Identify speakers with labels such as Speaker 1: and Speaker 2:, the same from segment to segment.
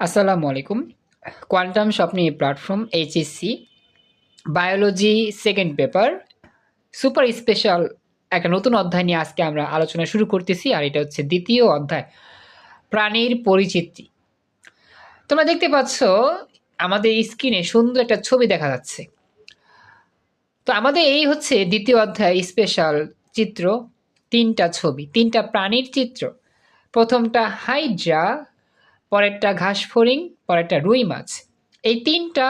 Speaker 1: আসসালামু আলাইকুম। কোয়ান্টাম স্বপ্নে platform HSC biology second paper super special একটা নতুন অধ্যায় নিয়ে আজকে আমরা আলোচনা শুরু করতেছি, আর এটা হচ্ছে দ্বিতীয় অধ্যায়, প্রাণীর পরিচিতি। তোমরা দেখতে পাচ্ছ, আমাদের স্ক্রিনে সুন্দর একটা ছবি দেখা যাচ্ছে। তো আমাদের এই হচ্ছে দ্বিতীয় অধ্যায় স্পেশাল চিত্র, তিনটা ছবি, তিনটা প্রাণীর চিত্র। প্রথমটা হাইড্রা পরেরটা ঘাস ফড়িং, পরেরটা রুই মাছ। এই তিনটা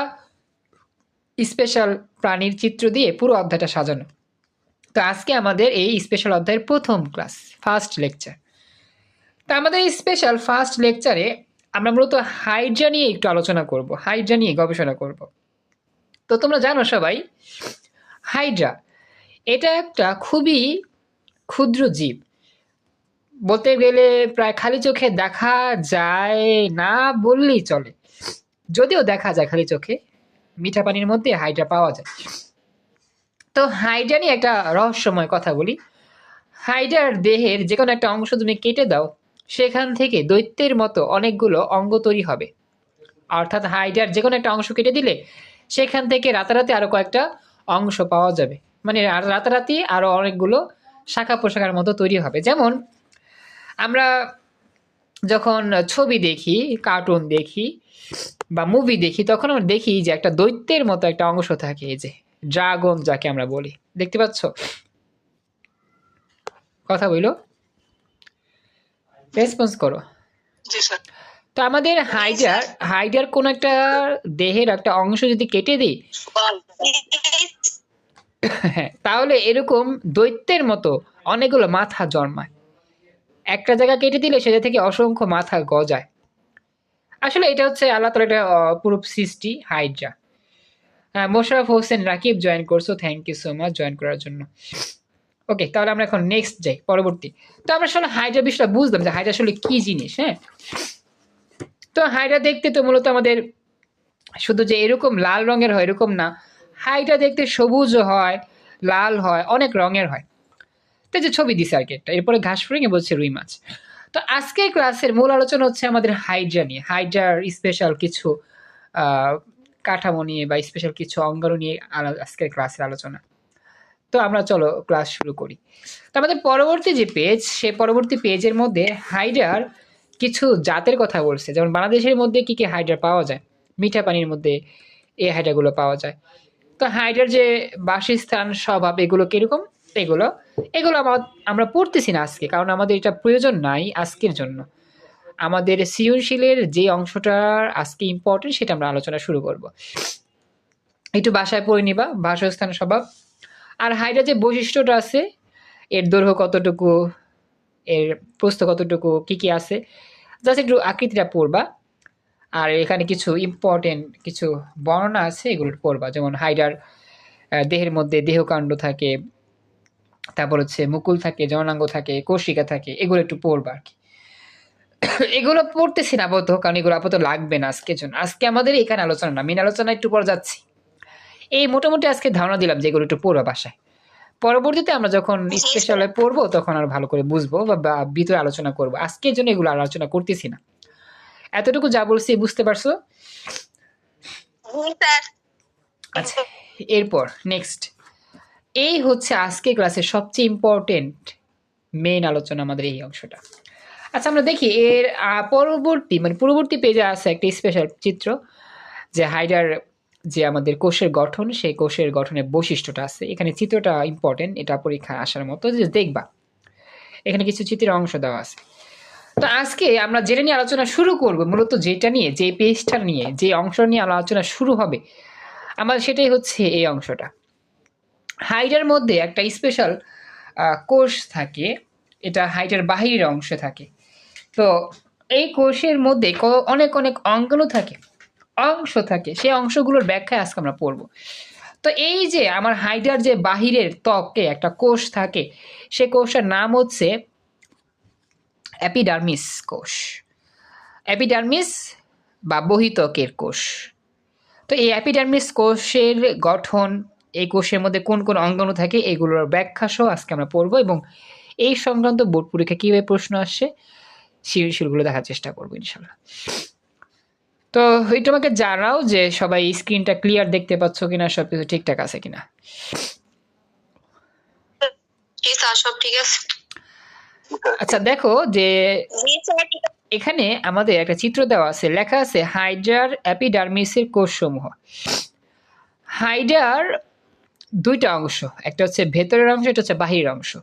Speaker 1: স্পেশাল প্রাণীর চিত্র দিয়ে পুরো অধ্যায়টা সাজানো। তো আজকে আমাদের এই স্পেশাল অধ্যায়ের প্রথম ক্লাস ফার্স্ট লেকচার তো আমাদের এই স্পেশাল ফার্স্ট লেকচারে আমরা মূলত হাইড্রা নিয়ে একটু আলোচনা করব হাইড্রা নিয়ে গবেষণা করব। তো তোমরা জানো সবাই হাইড্রা এটা একটা খুবই ক্ষুদ্র জীব। বলতে গেলে প্রায় খালি চোখে দেখা যায় না বললেই চলে। যদিও দেখা যায় খালি চোখে, মিঠা পানির মধ্যে হাইড্রা পাওয়া যায়। তো হাইড্রা নিয়ে একটা রহস্যময় কথা বলি। হাইড্রার দেহের যে কোনো একটা অংশ তুমি কেটে দাও, সেখান থেকে দৈত্যের মতো অনেকগুলো অঙ্গ তৈরি হবে। অর্থাৎ হাইড্রার যে কোনো একটা অংশ কেটে দিলে সেখান থেকে রাতারাতি আরও কয়েকটা অংশ পাওয়া যাবে। মানে রাতারাতি আরও অনেকগুলো শাখা পোশাকার মতো তৈরি হবে। যেমন আমরা যখন ছবি দেখি কার্টুন দেখি বা মুভি দেখি তখন আমরা দেখি যে একটা দৈত্যের মতো একটা অংশ থাকে এই যে ড্রাগন যাকে আমরা বলি। দেখতে পাচ্ছ? কথা বইলো? রেসপন্স করো। তো আমাদের হাইডার হাইডার কোনো একটা দেহের একটা অংশ যদি কেটে দিই হ্যাঁ তাহলে এরকম দৈত্যের মতো অনেকগুলো মাথা জন্মায়। একটা জায়গা কেটে দিলে সেটা থেকে অসংখ্য মাথা গজায়। আসলে এটা হচ্ছে আল্লাহ তালা একটা অপরূপ সৃষ্টি, হাইড্রা। হ্যাঁ মোশারফ হোসেন রাকিব জয়েন করছ thank you so much join করার জন্য। ওকে তাহলে আমরা এখন নেক্সট যাই, পরবর্তী। তো আমরা আসলে হাইড্রা বিষয়টা বুঝলাম যে হাইড্রা আসলে কী জিনিস হ্যাঁ? তো হাইড্রা দেখতে তো মূলত আমাদের শুধু যে এরকম লাল রঙের হয় এরকম না হাইটা দেখতে সবুজ হয়, লাল হয়, অনেক রঙের হয়। তো যে ছবি দিছে আর কি একটা। এরপরে ঘাস ফুরিয়ে বলছে রুই মাছ। তো আজকের ক্লাসের মূল আলোচনা হচ্ছে আমাদের হাইড্রা নিয়ে। হাইড্রার স্পেশাল কিছু কাঠামো নিয়ে বা স্পেশাল কিছু অঙ্গাণু নিয়ে আজকের ক্লাসের আলোচনা। তো আমরা চলো ক্লাস শুরু করি। তো আমাদের পরবর্তী যে পেজ সে পরবর্তী পেজের মধ্যে হাইড্রার কিছু জাতের কথা বলছে। যেমন বাংলাদেশের মধ্যে কি কি হাইড্রা পাওয়া যায়? মিঠা পানির মধ্যে এই হাইড্রাগুলো পাওয়া যায়। তো হাইড্রার যে বাসস্থান, স্বভাব, এগুলো কীরকম? এগুলো এগুলো আমরা পড়তেছি না আজকে, কারণ আমাদের এটা প্রয়োজন নাই আজকের জন্য। আমাদের সৃজনশীলের যে অংশটার আজকে ইম্পর্টেন্ট সেটা আমরা আলোচনা শুরু করব। একটু বাসায় পড়ে নিবা, বাসস্থান স্বভাব। আর হাইড্রা যে বৈশিষ্ট্যটা আছে, এর দৈর্ঘ্য কতটুকু, এর প্রস্থ কতটুকু, কি কি আছে জাস্ট একটু আকৃতিটা পড়বা। আর এখানে কিছু ইম্পর্টেন্ট কিছু বর্ণনা আছে, এগুলো পড়বা। যেমন হাইডার দেহের মধ্যে দেহকাণ্ড থাকে তারপর হচ্ছে মুকুল থাকে জননাঙ্গ থাকে কোষিকা থাকে এগুলো একটু পড়বা আর কি। এগুলো পড়তেছি না আপাতত কারণ এগুলো আপাতত লাগবে না আজকের জন্য। আজকে আমাদের এখানে আলোচনা না মেন আলোচনা একটু পর যাচ্ছি। এই মোটামুটি আজকে ধারণা দিলাম যে এগুলো একটু পড়বা বাসায়। পরবর্তীতে আমরা যখন স্পেশালে পড়ব তখন আর ভালো করে বুঝব বা- ভিতরে আলোচনা করব। আজকের জন্য এগুলো আলোচনা করতেছি না। এতটুকু যা বলছি বুঝতে পারছ? আচ্ছা এরপর নেক্সট এই হচ্ছে আজকে ক্লাসের সবচেয়ে ইম্পর্টেন্ট মেন আলোচনা আমাদের এই অংশটা। আচ্ছা আমরা দেখি এর পরবর্তী মানে পূর্ববর্তী পেজে আছে একটা স্পেশাল চিত্র, যে হাইডার যে আমাদের কোষের গঠন, সেই কোষের গঠনের বৈশিষ্ট্যটা আছে। এখানে চিত্রটা ইম্পর্টেন্ট এটা পরীক্ষায় আসার মতো, যে দেখবা, এখানে কিছু চিত্রের অংশ দেওয়া আছে। তো আজকে আমরা যেটা নিয়ে আলোচনা শুরু করব, মূলত যেটা নিয়ে, যে পেজটা নিয়ে, যে অংশ নিয়ে আলোচনা শুরু হবে আমার সেটাই হচ্ছে এই অংশটা। হাইডের মধ্যে একটা স্পেশাল কোষ থাকে। এটা হাইটের বাহিরের অংশে থাকে। তো এই কোষের মধ্যে অনেক অনেক অঙ্গাণু থাকে। অংশ থাকে। সেই অংশগুলোর ব্যাখ্যায় আজকে আমরা পড়ব। তো এই যে আমার হাইডার যে বাহিরের ত্বকে একটা কোষ থাকে, সে কোষের নাম হচ্ছে অ্যাপিডার্মিস কোষ। অ্যাপিডার্মিস বা বহিত্বকের কোষ। তো এই অ্যাপিডার্মিস কোষের গঠন এই কোষের মধ্যে কোন কোন অঙ্গাণু থাকে এগুলোর ব্যাখ্যা সহ আজকে আমরা পড়ব এবং এই সংক্রান্ত বোর্ড পরীক্ষা কীভাবে প্রশ্ন আসছে সেগুলো দেখার চেষ্টা করব ইনশাল্লাহ। তো একটু আমাকে জানাও যে সবাই স্ক্রিনটা ক্লিয়ার দেখতে পাচ্ছ কিনা সব কিছু ঠিকঠাক আছে কিনা?
Speaker 2: সব ঠিক আছে।
Speaker 1: আচ্ছা দেখো যে এখানে আমাদের একটা চিত্র দেওয়া আছে লেখা আছে হাইডার অ্যাপিডার্মিসের কোষসমূহ। হাইডার দুইটা অংশ। একটা হচ্ছে ভেতরের অংশ, এটা হচ্ছে বাহিরের অংশ।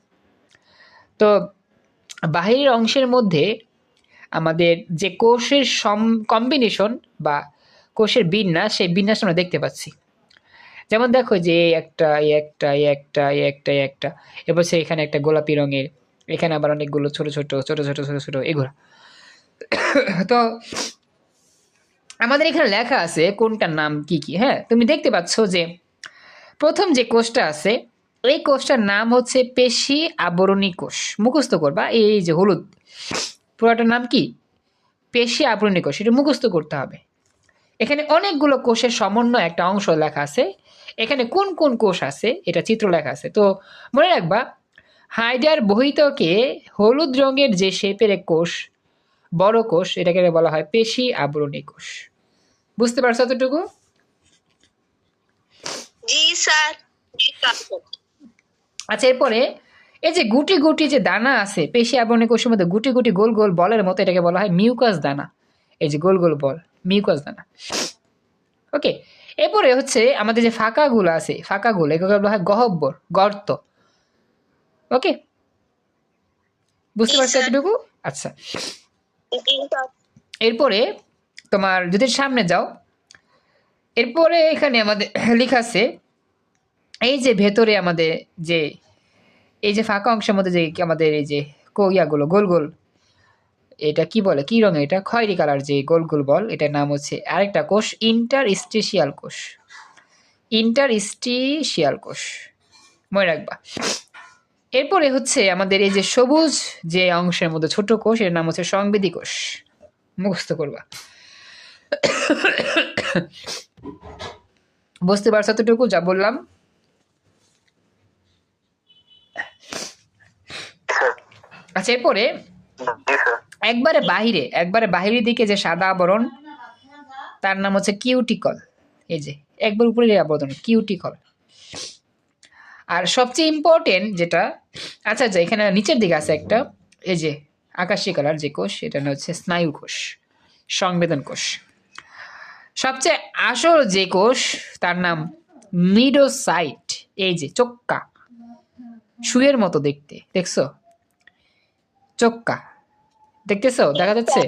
Speaker 1: তো বাহিরের অংশের মধ্যে আমাদের যে কোষের সম কম্বিনেশন বা কোষের বিন্যাস, সেই বিন্যাস আমরা দেখতে পাচ্ছি। যেমন দেখো যে একটা একটা একটা একটা একটা এবার সে এখানে একটা গোলাপি রঙের, এখানে আবার অনেকগুলো ছোট ছোট ছোট ছোট ছোট ছোট, এগুলো। তো আমাদের এখানে লেখা আছে কোনটার নাম কি কি হ্যাঁ? তুমি দেখতে পাচ্ছ যে প্রথম যে কোষটা আছে, এই কোষটার নাম হচ্ছে পেশি আবরণী কোষ। মুখস্থ করবা, এই যে হলুদ, পুরোটার নাম কি? পেশি আবরণী কোষ, এটা মুখস্থ করতে হবে। এখানে অনেকগুলো কোষের সমন্বয় একটা অংশ লেখা আছে। এখানে কোন কোন কোষ আছে? এটা চিত্র লেখা আছে। তো মনে রাখবা হাইডার বহিতকে হলুদ রঙের যে শেপের এক কোষ, বড় কোষ, এটাকে বলা হয় পেশি আবরণী কোষ। বুঝতে পারছ এতটুকু?
Speaker 2: জি স্যার।
Speaker 1: আচ্ছা এরপরে এই যে গুটি গুটি যে দানা আছে পেশি আবরণী কোষের মধ্যে গুটি গুটি গোল গোল বলের মতো এটাকে বলা হয় মিউকাস দানা। এই যে গোল গোল বল মিউকাস দানা। ওকে এরপরে হচ্ছে আমাদের যে ফাঁকাগুলো আছে ফাঁকাগুলো এগুলো বলা হয় গহব্বর গর্ত। ওকে? বুঝতে পারছ এতটুকু? আচ্ছা। এরপরে তোমার যদি সামনে যাও এরপরে এখানে আমাদের লেখা আছে, এই যে ভেতরে আমাদের যে, এই যে ফাঁকা অংশের মধ্যে যে আমাদের এই যে কইয়াগুলো গোল গোল, এটা কি বলে? কি রঙের এটা? খয়েরি কালার যে গোল গোল বল, এটার নাম হচ্ছে আরেকটা কোষ ইন্টার স্টেশিয়াল কোষ। ইন্টার স্টেশিয়াল কোষ। মনে রাখবা। এরপরে হচ্ছে আমাদের এই যে সবুজ যে অংশের মধ্যে ছোট কোষ, এর নাম হচ্ছে সংবেদী কোষ। মুখস্থ করবা। বুঝতে পারছ এতটুকু? যা বললাম। আচ্ছা এরপরে একবারে বাহিরে একবারে বাহিরের দিকে যে সাদা আবরণ তার নাম হচ্ছে কিউটিকল এই যে একবার উপরে আবরণ কিউটিকল আর সবচেয়ে ইম্পর্টেন্ট যেটা আচ্ছা আচ্ছা এখানে নিচের দিকে আছে একটা এই যে আকাশী কালার যে কোষ এটা হচ্ছে স্নায়ু কোষ সংবেদন কোষ। সবচেয়ে আসল যে কোষ, তার নাম মিডোসাইট। এই যে চোক্কা শুয়ের মতো দেখতে, দেখছ? চোক্কা, দেখতেছো? দেখা যাচ্ছে?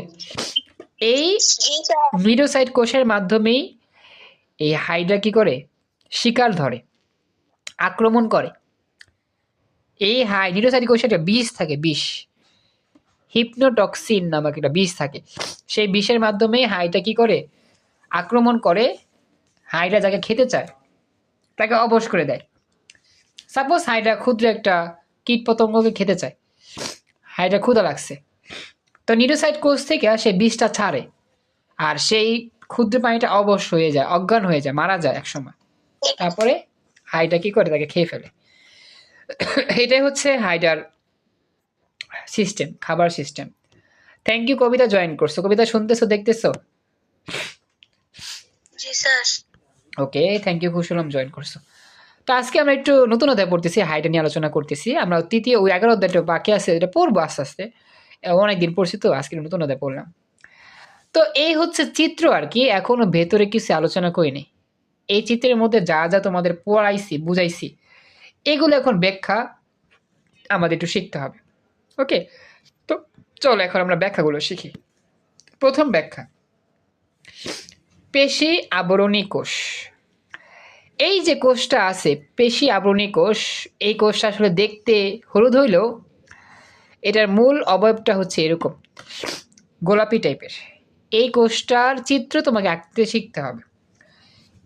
Speaker 1: এই
Speaker 2: স্যার
Speaker 1: মিডোসাইট কোষের মাধ্যমেই এই হাইড্রা কি করে? শিকার ধরে, আক্রমণ করে। এই হাই নিডোসাইট কোষে একটা বিষ থাকে, বিষ। হিপনোটক্সিন নামক একটা বিষ থাকে। সেই বিষের মাধ্যমে হাইটা কি করে? আক্রমণ করে হাইটা যাকে খেতে চায়, তাকে অবশ করে দেয়। সাপোজ হাইটা ক্ষুদ্র একটা কীট পতঙ্গকে খেতে চায়। হাইটা ক্ষুদা লাগছে। তো নিডোসাইট কোষ থেকে সে বিষটা ছাড়ে আর সেই ক্ষুদ্র প্রাণীটা অবশ হয়ে যায়, অজ্ঞান হয়ে যায়, মারা যায় একসময়। তারপরে হাইটা কি করে? তাকে খেয়ে ফেলে। এটাই হচ্ছে হাইডার সিস্টেম খাবার system thank you Kabita join করছ। কবিতা শুনতেছো, দেখতেছো? ওকে থ্যাংক ইউ খুশ হলাম জয়েন করছ। তো আজকে আমরা একটু নতুন অধ্যায় পড়তেছি হাইটা নিয়ে আলোচনা করতেছি। আমরা তৃতীয়, ওই এগারো অধ্যায়টা বাকি আছে এটা পড়ব আস্তে আস্তে। অনেকদিন পড়ছি তো, আজকে নতুন অধ্যায় পড়লাম। তো এই হচ্ছে চিত্র আর কি, এখনও ভেতরে কিছু আলোচনা করিনি। এই চিত্রের মধ্যে যা যা তোমাদের পড়াইছি, বুঝাইছি, এগুলো এখন ব্যাখ্যা আমাদের একটু শিখতে হবে। ওকে তো চলো, এখন আমরা ব্যাখ্যাগুলো শিখি। প্রথম ব্যাখ্যা। পেশি আবরণী কোষ। এই যে কোষটা আছে পেশি আবরণী কোষ এই কোষটা আসলে দেখতে হলুদ হইলেও এটার মূল অবয়বটা হচ্ছে এরকম গোলাপি টাইপের। এই কোষটার চিত্র তোমাকে আঁকতে শিখতে হবে।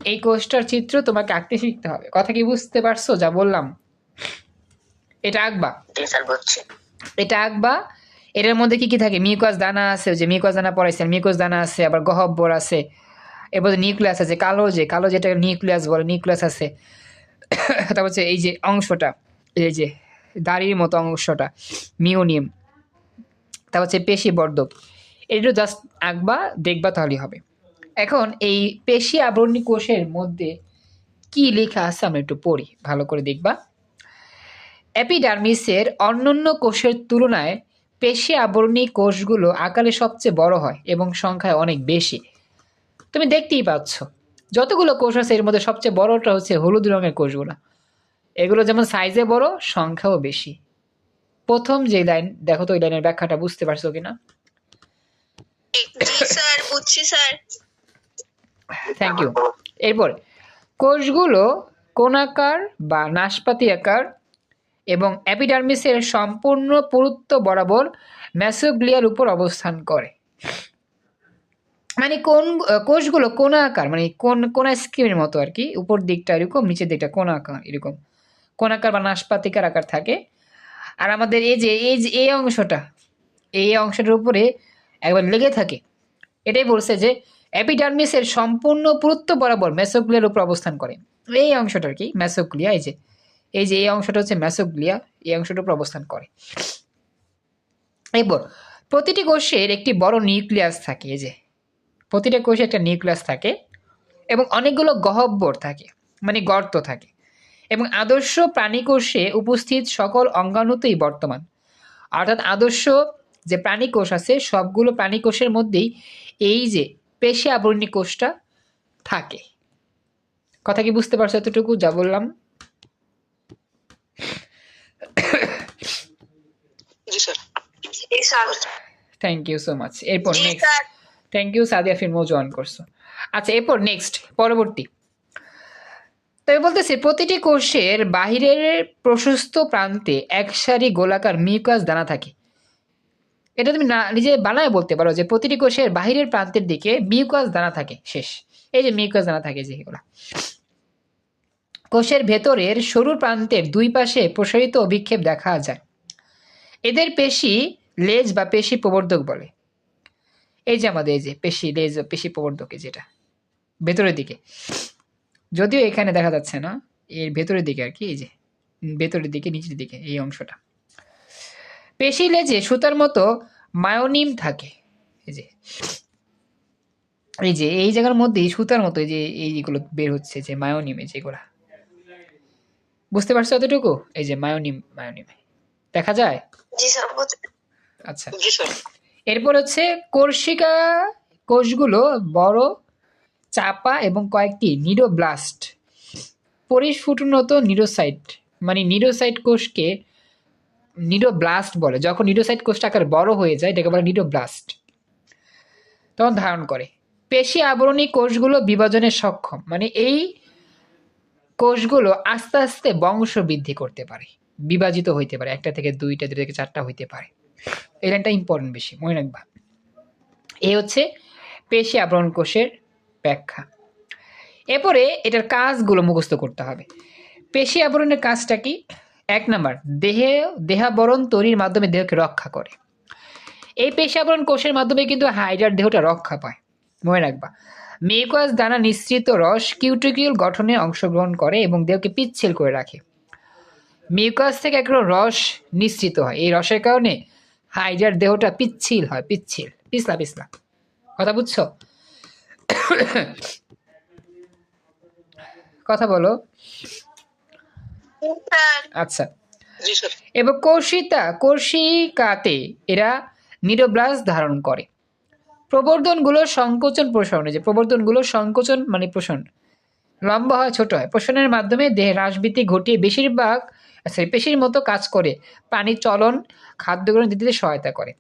Speaker 1: এই কোষটার চিত্র তোমাকে আঁকতে শিখতে হবে। কথা কি বুঝতে পারছ? যা বললাম। এটা আঁকবা? এটা আঁকবা? এটার মধ্যে কি কি থাকে? মিউকাস দানা আছে যে মিউকাস দানা পড়াইছেন মিউকাস দানা আছে আবার গহব্বর আছে। এরপর নিউক্লিয়াস আছে, কালো যে, কালো যেটা নিউক্লিয়াস বলে, নিউক্লিয়াস আছে। তারপর হচ্ছে এই যে অংশটা, এই যে দাড়ির মতো অংশটা মিউনিয়াম তারপর হচ্ছে পেশি বর্ধক এটা জাস্ট আঁকবা, দেখবা তাহলেই হবে। এখন এই পেশি আবরণী কোষের মধ্যে কি লেখা আছে আমরা একটু পড়ি, ভালো করে দেখবা। অ্যাপিডার্মিসের অন্যান্য কোষের তুলনায় পেশি আবরণী কোষগুলো আকারে সবচেয়ে বড় হয় এবং সংখ্যায় অনেক বেশি। তুমি দেখতেই পাচ্ছ। যতগুলো কোষ আছে এর মধ্যে সবচেয়ে বড়টা হচ্ছে হলুদ রঙের কোষগুলো। এগুলো যেমন সাইজে বড় সংখ্যাও বেশি। প্রথম যে লাইন দেখো তো ওই লাইনের ব্যাখ্যাটা বুঝতে পারছ কিনা?
Speaker 2: স্যার বুঝছি স্যার।
Speaker 1: থ্যাংক ইউ এরপর কোষগুলো কোণাকার বা নাশপাতি আকার এবং অ্যাপিডার্মিসের সম্পূর্ণ পুরুত্ব বরাবর ম্যাসোগ্লিয়ার উপর অবস্থান করে। মানে কোন কোষগুলো কোনা আকার মানে কোন, কোনা স্কিমের মতো আর কি উপর দিকটা এরকম, নিচের দিকটা কোনা আকার, এরকম। কোনাকার বা নাশপাতিকার আকার থাকে। আর আমাদের এই যে এই যে, এই অংশটা, এই অংশটার উপরে একবার লেগে থাকে। এটাই বলছে যে অ্যাপিডার্মিসের সম্পূর্ণ পুরুত্ব বরাবর ম্যাসোগ্লিয়ার উপর অবস্থান করে। এই অংশটা আর কি ম্যাসোগ্লিয়া এই যে এই যে, এই অংশটা হচ্ছে ম্যাসোগ্লিয়া এই অংশটার উপর অবস্থান করে। এরপর, প্রতিটি কোষের একটি বড় নিউক্লিয়াস থাকে, এই যে প্রতিটা কোষে একটা নিউক্লিয়াস থাকে এবং অনেকগুলো গহব্বর থাকে মানে গর্ত থাকে এবং আদর্শ প্রাণী কোষে উপস্থিত সকল অঙ্গাণুতেই বর্তমান। অর্থাৎ আদর্শ যে প্রাণী কোষ আছে সবগুলো প্রাণী কোষের মধ্যেই এই যে পেশি আবরণী কোষটা থাকে। কথা কি বুঝতে পারছ এতটুকু? যা বললাম।
Speaker 2: জি sir. G sir.
Speaker 1: Thank you so much এরপর নেক্সট থ্যাংক ইউ সাদিয়া ফিল্মও জয়েন করছ। আচ্ছা এরপর নেক্সট পরবর্তী। তবে বলতেছি, প্রতিটি কোষের বাহিরের প্রশস্ত প্রান্তে এক সারি গোলাকার মিউকাস দানা থাকে। এটা তুমি না, নিজে বানায় বলতে পারো যে প্রতিটি কোষের বাহিরের প্রান্তের দিকে মিউকাস দানা থাকে, শেষ। এই যে মিউকাস দানা থাকে যেগুলো কোষের ভেতরের সরু প্রান্তের দুই পাশে প্রসারিত অভিক্ষেপ দেখা যায়। এদের পেশি লেজ বা পেশি প্রবর্ধক বলে। এই যে আমাদের এই যে পেশি লেজ পেশি প্রবর্ধক যেটা ভেতরের দিকে। যদিও এখানে দেখা যাচ্ছে না এর ভেতরের দিকে আর কি এই যে ভেতরের দিকে নিচের দিকে এই অংশটা। পেশি লেজে সুতার মতো মায়োনিম থাকে এই যে। এই যে এই জায়গার মধ্যে সুতার মতো এই যে এই যেগুলো বের হচ্ছে যে মায়োনিম যেগুলা। বুঝতে পারছ এতটুকু? এই যে মায়োনিম মায়োনিম। দেখা যায়?
Speaker 2: জি স্যার
Speaker 1: আচ্ছা।
Speaker 2: জি স্যার।
Speaker 1: এরপর হচ্ছে কোর্সিকা কোষগুলো বড়, চাপা এবং কয়েকটি নিডোব্লাস্ট পরিস্ফুটনত নিরোসাইট মানে নিডোসাইট কোষকে নিডোব্লাস্ট বলে। যখন নিডোসাইট কোষটা আকার বড় হয়ে যায়, এটাকে বলে নিডোব্লাস্ট তখন ধারণ করে। পেশি আবরণী কোষগুলো বিভাজনে সক্ষম মানে এই কোষগুলো আস্তে আস্তে বংশ বৃদ্ধি করতে পারে, বিভাজিত হইতে পারে। একটা থেকে দুইটা দুই থেকে চারটা হইতে পারে। এই লাইনটা ইম্পর্টেন্ট বেশি, মনে রাখবা। এই হচ্ছে পেশি আবরণ কোষের ব্যাখ্যা। এরপরে এটার কাজগুলো মুখস্থ করতে হবে। পেশি আবরণের কাজটা কি? এক নাম্বার, দেহে, দেহাবরণ তৈরির মাধ্যমে দেহকে রক্ষা করে। এই পেশি আবরণ কোষের মাধ্যমে কিন্তু হাইডার দেহটা রক্ষা পায়, মনে রাখবা। মিউকাস দানা নিঃসৃত রস কিউটিকিউল গঠনে অংশগ্রহণ করে এবং দেহকে পিচ্ছিল করে রাখে। মিউকাস থেকে একটা রস নিঃসৃত হয়। এই রসের কারণে হাইডার দেহটা পিচ্ছিল হয় পিচ্ছিল পিছলা পিছলা। কথা বুঝছ? কথা বলো। আচ্ছা। এবং কোর্সিতা কোর্সিকাতে এরা নিরোব্লাস ধারণ করে। প্রবর্ধনগুলো সংকোচন প্রসারণে যে প্রবর্ধনগুলো সংকোচন মানে প্রসারণ। লম্বা হয় ছোট হয়। প্রসারণের মাধ্যমে দেহে হ্রাসবৃদ্ধি ঘটিয়ে বেশিরভাগ পেশির মতো কাজ করে, প্রাণীর চলন খাদ্য গ্রহণ দিতে সহায়তা করে।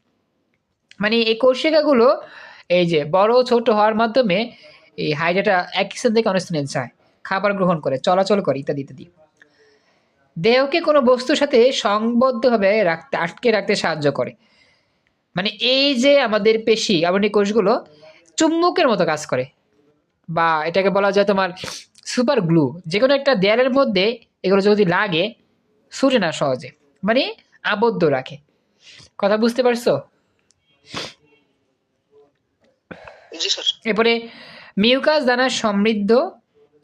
Speaker 1: মানে এই কোষিকাগুলো, এই যে বড় ছোট হওয়ার মাধ্যমে এই হাইড্রাটা এক স্থান থেকে অন্য স্থানে যায়, খাবার গ্রহণ করে, চলাচল করে ইত্যাদি ইত্যাদি। দেহকে কোনো বস্তুর সাথে সংবদ্ধভাবে রাখতে, আটকে রাখতে সাহায্য করে। মানে এই যে আমাদের পেশি আবরণী কোষগুলো চুম্বকের মতো কাজ করে। বা এটাকে বলা যায় তোমার সুপার গ্লু যে কোনো একটা দেয়ালের মধ্যে এগুলো যদি লাগে ছুটে না সহজে মানে আবদ্ধ রাখে। কথা বুঝতে পারছ? এরপরে মিউকাস দানার সমৃদ্ধ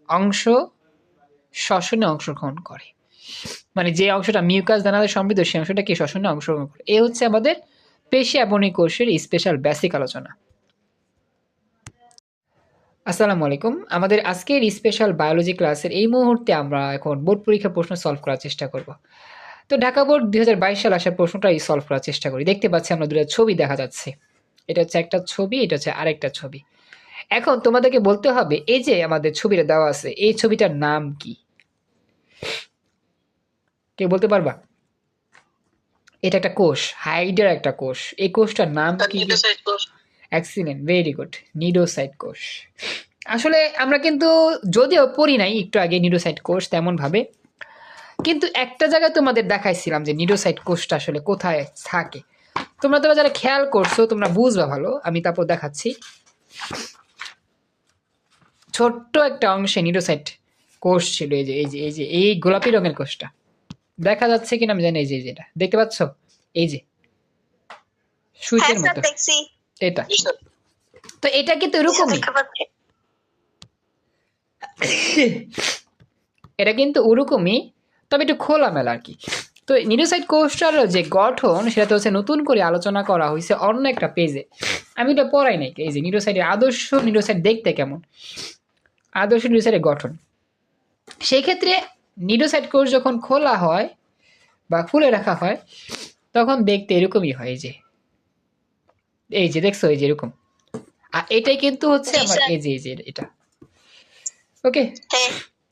Speaker 1: অংশ শ্বসনে অংশগ্রহণ করে। মানে যে অংশটা মিউকাস দানাতে সমৃদ্ধ সেই অংশটা কি শ্বসনে অংশগ্রহণ করে। এ হচ্ছে আমাদের পেশি আবরণী কোষের স্পেশাল বেসিক আলোচনা। আসসালামু আলাইকুম। আমাদের আজকের স্পেশাল বায়োলজি ক্লাসের এই মুহূর্তে আমরা এখন বোর্ড পরীক্ষার প্রশ্ন সলভ করার চেষ্টা করব। তো ঢাকা বোর্ড দুই সাল আসার প্রশ্নটাই সলভ করার চেষ্টা করি। দেখতে পাচ্ছি আমরা দুটো ছবি দেখা যাচ্ছে। এটা হচ্ছে একটা ছবি এটা হচ্ছে আরেকটা ছবি। এখন তোমাদেরকে বলতে হবে এই যে আমাদের ছবিটা দেওয়া আছে এই ছবিটার নাম কি? কে বলতে পারবা? এটা একটা কোষ হাইডার একটা কোষ। এই কোষটার নাম কি? এক্সিলেন্ট ভেরি গুড নিডোসাইট কোষ. আসলে আমরা কিন্তু যদিও পড়ি নাই একটু আগে নিডোসাইট কোষ তেমন ভাবে কিন্তু একটা জায়গায় তোমাদের দেখাইছিলাম যে নিডোসাইট কোষটা আসলে কোথায় থাকে। তোমরা তোমরা যারা খেয়াল করছ তোমরা বুঝবা ভালো আমি তারপর দেখাচ্ছি। ছোট্ট একটা অংশে নিডোসাইট কোষ ছিল এই যে এই যে এই যে এই গোলাপি রঙের কোষটা। দেখা যাচ্ছে কিনা আমি জানি এই যে এই যে এটা। দেখতে পাচ্ছ? এই যে। সুইচের মতো।
Speaker 2: দেখছি।
Speaker 1: এটা। তো এটা কিন্তু এরকমই
Speaker 2: দেখতে
Speaker 1: এটা কিন্তু ওরকমই তবে একটু খোলামেলা আর কি। তো নিউরোসাইট কোষটার যে গঠন সেটা তো হচ্ছে নতুন করে আলোচনা করা হয়েছে অন্য একটা পেজে। আমি এটা পড়াই নাই এই যে নিউরোসাইটের আদর্শ নিউরোসাইট দেখতে কেমন? আদর্শ নিউরোসাইটের গঠন। সেই ক্ষেত্রে নিউরোসাইট কোষ যখন খোলা হয় বা খুলে রাখা হয় তখন দেখতে এরকমই হয় এই যে। এই যে দেখছ এই যে এরকম। আর এটাই কিন্তু হচ্ছে আমার এই যে এই যে এটা। ওকে?
Speaker 2: হ্যাঁ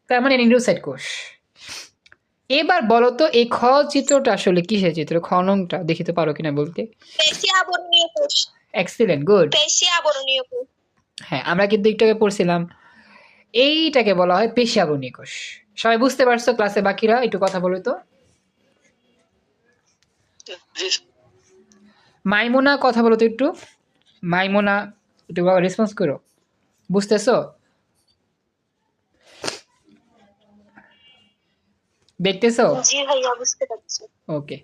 Speaker 1: তার মানে নিউরোসাইট কোষ। এবার বলো তো এই খ চিত্রটা আসলে কিসের চিত্র? খ নংটা দেখিতে পারো কিনা বলতে।
Speaker 2: পেশি আবরণীয় কোষ।
Speaker 1: এক্সিলেন্ট গুড
Speaker 2: পেশি আবরণীয় কোষ।
Speaker 1: হ্যাঁ আমরা কিন্তু একটু আগে পড়ছিলাম। এইটাকে বলা হয় পেশিয়াবনী কোষ। সবাই বুঝতে পারছ ক্লাসে বাকিরা? একটু কথা বলো তো। মাইমোনা কথা বলো তো একটু। মাইমোনা একটু রেসপন্স করো। বুঝতেছো? দেখতেছো? ওকে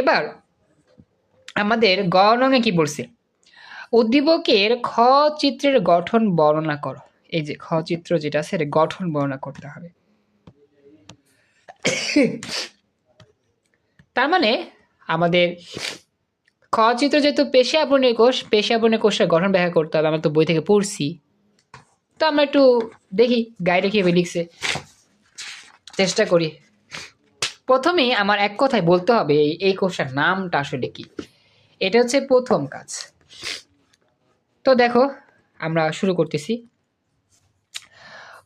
Speaker 1: এবার আমাদের গ নঙে কি বলছে উদ্দীপকের খ চিত্রের গঠন বর্ণনা করো। এই যে খ চিত্র যেটা আছে গঠন বর্ণনা করতে হবে। তার মানে আমাদের খ চিত্র যেহেতু পেশা আবরণীয় কোষ পেশা আবরণীয় কোষের গঠন ব্যাখ্যা করতে হবে, আমরা তো বই থেকে পড়ছি। তো আমরা একটু দেখি, গাইডে কীভাবে লিখছে। চেষ্টা করি। প্রথমেই আমার এক কথায় বলতে হবে, এই এই কোষের নামটা আসলে কি? এটা হচ্ছে প্রথম কাজ। তো দেখো, আমরা শুরু করতেছি।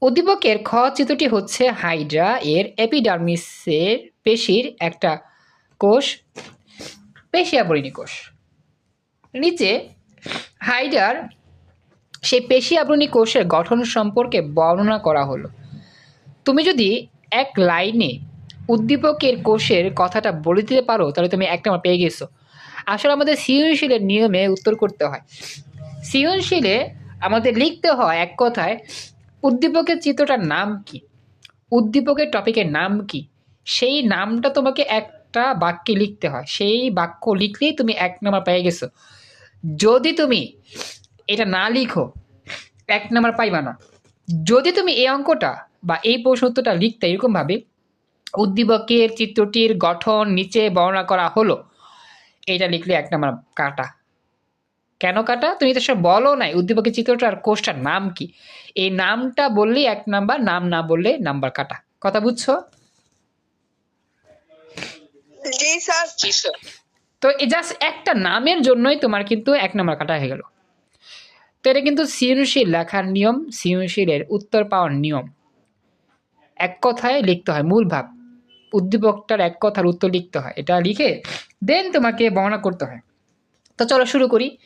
Speaker 1: উদ্দীপকের খ চিত্রটি হচ্ছে হাইড্রা এর এপিডার্মিসের পেশির একটা কোষ পেশি আবরণী কোষ। নিচে হাইডার সেই পেশি আবরণী কোষের গঠন সম্পর্কে বর্ণনা করা হলো। তুমি যদি এক লাইনে উদ্দীপকের কোষের কথাটা বলে দিতে পারো, তাহলে তুমি একটা আমার পেয়ে গেছো। আসলে আমাদের সৃজনশীলের নিয়মে উত্তর করতে হয়। সৃজনশীলে আমাদের লিখতে হয় এক কথায়, উদ্দীপকের চিত্রটার নাম কি? উদ্দীপকের টপিকের নাম কি? সেই নামটা তোমাকে একটা বাক্যে লিখতে হয়। সেই বাক্য লিখলেই তুমি এক নম্বর পেয়ে গেছো। যদি তুমি এটা না লিখো, এক নাম্বার পাইবা না। যদি তুমি এই অঙ্কটা বা এই প্রশ্ন উত্তরটা লিখতে এরকমভাবে উদ্দীপকের চিত্রটির গঠন নিচে বর্ণনা করা হলো, এটা লিখলে এক নম্বর কাটা। কেন কাটা? তুমি তো সব বলো নাই, উদ্দীপকের চিত্রটার কোষটার নাম কি? এই নামটা বললেই এক নাম্বার, নাম না বললে নাম্বার কাটা। কথা বুঝছ?
Speaker 2: জি স্যার। জি স্যার।
Speaker 1: তো এই জাস্ট একটা নামের জন্যই তোমার কিন্তু এক নম্বর কাটা হয়ে গেল। তো এটা কিন্তু সৃজনশীল লেখার নিয়ম সৃজনশীলের উত্তর পাওয়ার নিয়ম। এক কথায় লিখতে হয় মূল ভাব। উদ্দীপকটার এক কথার উত্তর লিখতে হয়। এটা লিখে দেন তোমাকে বর্ণনা করতে হয়। তো চলো শুরু করি।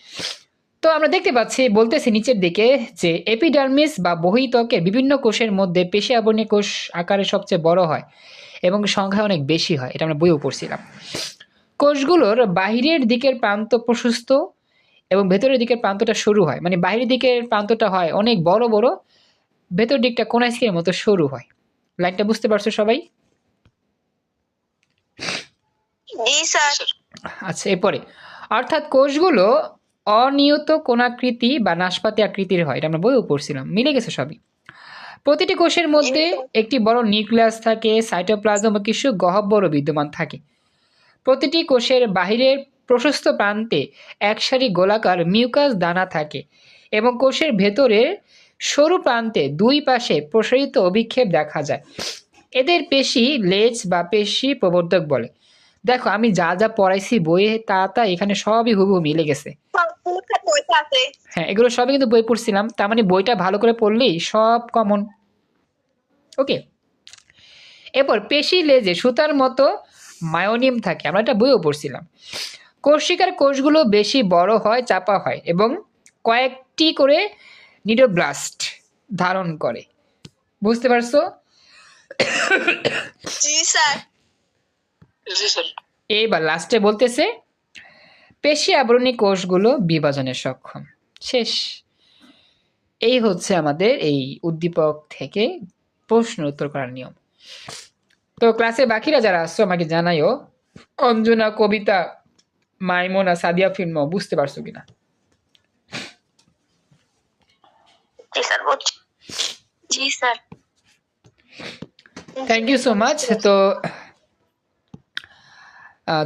Speaker 1: তো আমরা দেখতে পাচ্ছি বলতেছি নিচের দিকে যে এপিডার্মিস বা বহিত্বকের বিভিন্ন কোষের মধ্যে পেশি আবরণী কোষ আকারে সবচেয়ে বড় হয়। এবং সংখ্যা অনেক বেশি হয় এটা আমরা বইও পড়ছিলাম। কোষগুলোর বাহিরের দিকের প্রান্ত প্রশস্ত এবং ভেতরের দিকের প্রান্তটা সরু হয়। মানে বাহিরের দিকের প্রান্তটা হয় অনেক বড় বড় ভেতর দিকটা কোন আইসক্রিমের মতো সরু হয়। লাইনটা বুঝতে পারছ সবাই? আচ্ছা এরপরে। অর্থাৎ কোষগুলো অনিয়ত কোনাকৃতি বা নাশপাতি আকৃতির হয় এটা আমরা বইও পড়ছিলাম। মিলে গেছে সবই। প্রতিটি কোষের মধ্যে একটি বড় নিউক্লিয়াস থাকে সাইটোপ্লাজম ও কিছু গহ্বরও বিদ্যমান থাকে। প্রতিটি কোষের বাহিরের প্রশস্ত প্রান্তে একসারি গোলাকার মিউকাস দানা থাকে এবং কোষের ভেতরের সরু প্রান্তে দুই পাশে প্রসারিত অভিক্ষেপ দেখা যায়। এদের পেশি লেজ বা পেশি প্রবর্ধক বলে। দেখো আমি যা যা পড়াইছি বইয়ে তা তা এখানে সবই হুবহু মিলে গেছে।
Speaker 2: সবগুলো বইতে আছে
Speaker 1: হ্যাঁ এগুলো সবই কিন্তু বই পড়ছিলাম। তার মানে বইটা ভালো করে পড়লেই সব কমন ওকে এরপর পেশি লেজে সুতার মতো মায়োনিম থাকে। আমরা এটা বইও পড়ছিলাম। কোষিকার কোষগুলো বেশি বড় হয় চাপা হয় এবং কয়েকটি করে নিডোব্লাস্ট ধারণ করে। বুঝতে পারছ?
Speaker 2: জি স্যার।
Speaker 1: এইবার লাস্টে বলতেছে পেশি আবরণী কোষগুলো বিভাজনে সক্ষম। শেষ। এই হচ্ছে আমাদের এই উদ্দীপক থেকে প্রশ্ন উত্তর করার নিয়ম। তো ক্লাসে বাকিরা যারা আসছো আমাকে জানাইও অঞ্জনা কবিতা মাইমোনা সাদিয়া ফিল্ম বুঝতে পারছ কিনা?
Speaker 2: জি sir
Speaker 1: thank you so much তো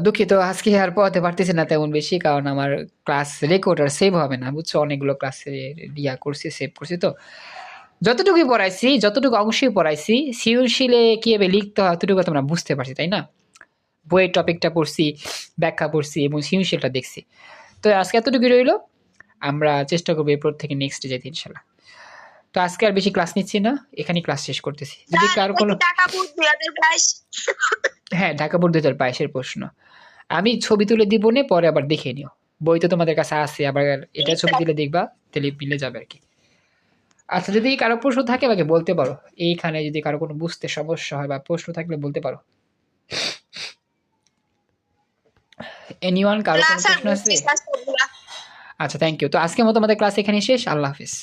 Speaker 1: দুঃখিত, আজকে আর পড়াতে পারতেছি না তেমন বেশি, কারণ আমার ক্লাস রেকর্ড আর সেভ হবে না, বুঝছ? অনেকগুলো ক্লাসে ইয়া করছি সেভ করছি তো। যতটুকুই পড়াইছি, যতটুকু অংশই পড়াইছি, সৃজনশীলে কীভাবে লিখতে হয় অতটুকু তোমরা বুঝতে পারছি, তাই না? বইয়ের টপিকটা পড়ছি, ব্যাখ্যা পড়ছি এবং সৃজনশীলটা দেখছি। তো আজকে এতটুকুই রইল, আমরা চেষ্টা করব এরপর থেকে নেক্সট যেতে, ইনশাল্লাহ। তো আজকে আর বেশি ক্লাস নিচ্ছি না এখানেই ক্লাস শেষ করতেছি। যদি কারও কোনো হ্যাঁ ঢাকা বোর্ড দু হাজার বাইশের প্রশ্ন। আমি ছবি তুলে দিব নে পরে আবার দেখে নিও। বই তো তোমাদের কাছে আছে আবার এটা ছবি তুলে দেখবা তাহলে মিলে যাবে আর কি। আচ্ছা যদি কারও প্রশ্ন থাকে আমাকে বলতে পারো। এইখানে যদি কারও কোনো বুঝতে সমস্যা হয় বা প্রশ্ন থাকলে বলতে পারো। এনিওয়ান
Speaker 2: কারও
Speaker 1: কোনো প্রশ্ন আছে? আচ্ছা থ্যাংক ইউ তো আজকের মতো আমাদের ক্লাস এখানে শেষ। আল্লাহ হাফিজ।